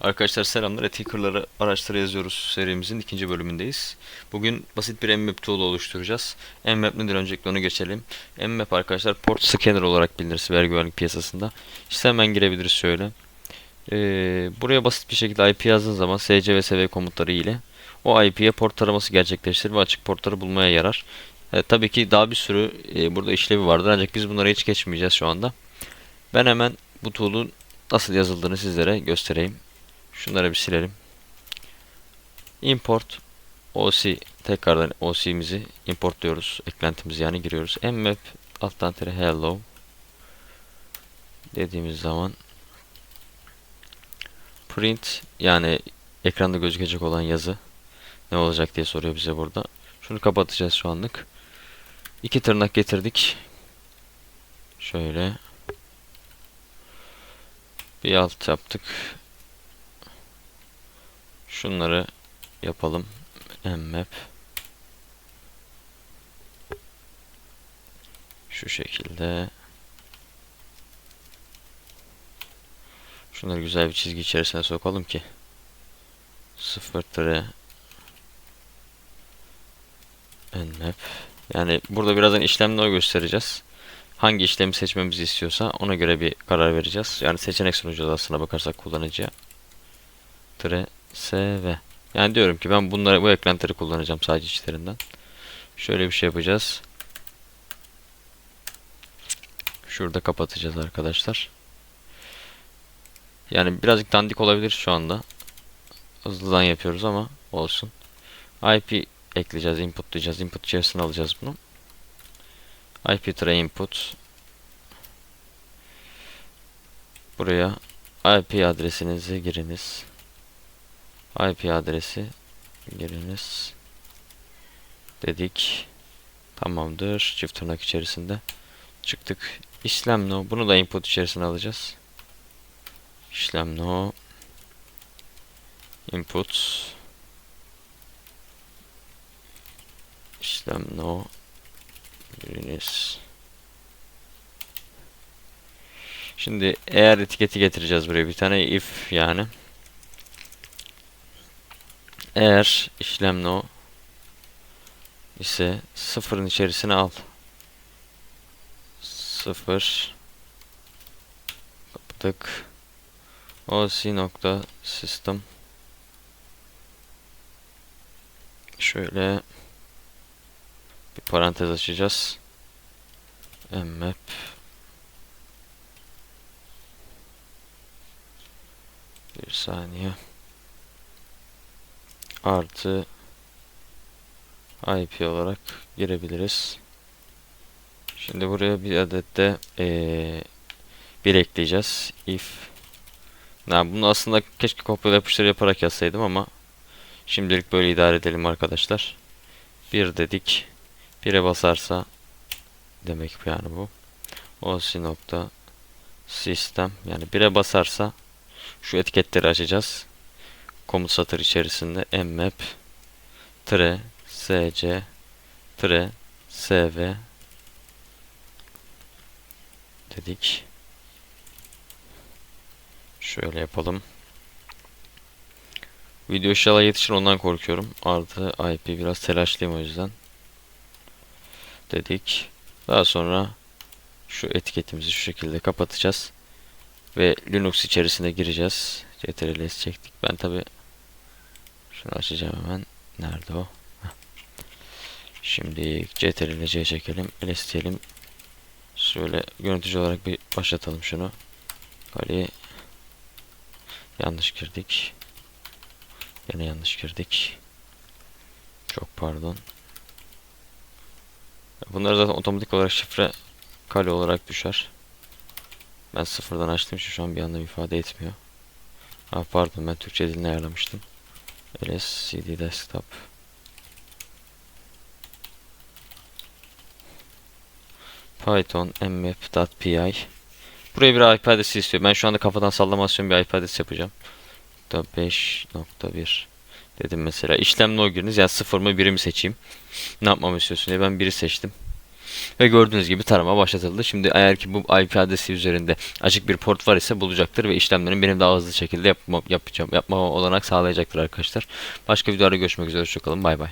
Arkadaşlar selamlar. Ethiker'ları araçlara yazıyoruz serimizin ikinci bölümündeyiz. Bugün basit bir mmap tool oluşturacağız. Mmap nedir öncelikle onu geçelim. Mmap arkadaşlar port scanner olarak bilinir siber güvenlik piyasasında. İşte hemen girebiliriz şöyle. Ee, buraya basit bir şekilde IP yazdığın zaman SC ve SV komutları ile o IP'ye port taraması gerçekleştirir ve açık portları bulmaya yarar. Ee, tabii ki daha bir sürü e, burada işlevi vardır ancak biz bunlara hiç geçmeyeceğiz şu anda. Ben hemen bu tool'un nasıl yazıldığını sizlere göstereyim. Şunları bir silelim. Import OC tekrardan OC'mizi importluyoruz. Eklentimizi yani giriyoruz. mmap alttan tere hello dediğimiz zaman print yani ekranda gözükecek olan yazı ne olacak diye soruyor bize burada. Şunu kapatacağız şu anlık. İki tırnak getirdik. Şöyle bir alt yaptık. Şunları yapalım. mmap şu şekilde şunları güzel bir çizgi içerisine sokalım ki sıfır tire mmap yani burada birazdan işlemle o göstereceğiz. Hangi işlemi seçmemizi istiyorsa ona göre bir karar vereceğiz. Yani seçenek sunacağız aslına bakarsak kullanıcıya. Tire SV. Yani diyorum ki ben bunları bu eklentileri kullanacağım sadece içlerinden. Şöyle bir şey yapacağız. Şurada kapatacağız arkadaşlar. Yani birazcık dandik olabilir şu anda. Hızlıdan yapıyoruz ama olsun. IP ekleyeceğiz, input diyeceğiz. Input içerisine alacağız bunu. IP tray input. Buraya IP adresinizi giriniz. IP adresi giriniz dedik. Tamamdır. Çift tırnak içerisinde çıktık. İşlem no. Bunu da input içerisine alacağız. İşlem no. Input. İşlem no. Giriniz. Şimdi eğer etiketi getireceğiz buraya bir tane if yani. Eğer işlem no ise sıfırın içerisine al. Sıfır kapattık. OC nokta system şöyle bir parantez açacağız. mmap bir saniye artı IP olarak girebiliriz. Şimdi buraya bir adet de ee, bir ekleyeceğiz. If yani bunu aslında keşke kopyala yapıştır yaparak yazsaydım ama şimdilik böyle idare edelim arkadaşlar. Bir dedik. Bire basarsa demek yani bu. OC nokta sistem yani bire basarsa şu etiketleri açacağız komut satır içerisinde mmap tire sc tire sv dedik. Şöyle yapalım. Video inşallah yetişir ondan korkuyorum. Artı IP biraz telaşlıyım o yüzden. Dedik. Daha sonra şu etiketimizi şu şekilde kapatacağız. Ve Linux içerisine gireceğiz. CTRL-S çektik. Ben tabi şunu açacağım hemen. Nerede o? Heh. Şimdi CTRL C çekelim. LS diyelim. Şöyle görüntücü olarak bir başlatalım şunu. Kaleyi yanlış girdik. Yine yanlış girdik. Çok pardon. Bunlar zaten otomatik olarak şifre kale olarak düşer. Ben sıfırdan açtım şu an bir anlam ifade etmiyor. Ha pardon ben Türkçe diline ayarlamıştım. LSCD desktop. Python mmap.py Buraya bir IP adresi istiyor. Ben şu anda kafadan sallamasyon bir IP adresi yapacağım. 5.1 dedim mesela. İşlem no giriniz. Yani 0 mı 1'i mi seçeyim? Ne yapmamı istiyorsun diye ben 1'i seçtim. Ve gördüğünüz gibi tarama başlatıldı. Şimdi eğer ki bu IP adresi üzerinde açık bir port var ise bulacaktır ve işlemlerin benim daha hızlı şekilde yapma, yapacağım, yapmama olanak sağlayacaktır arkadaşlar. Başka videolarda görüşmek üzere. Hoşçakalın. Bay bay.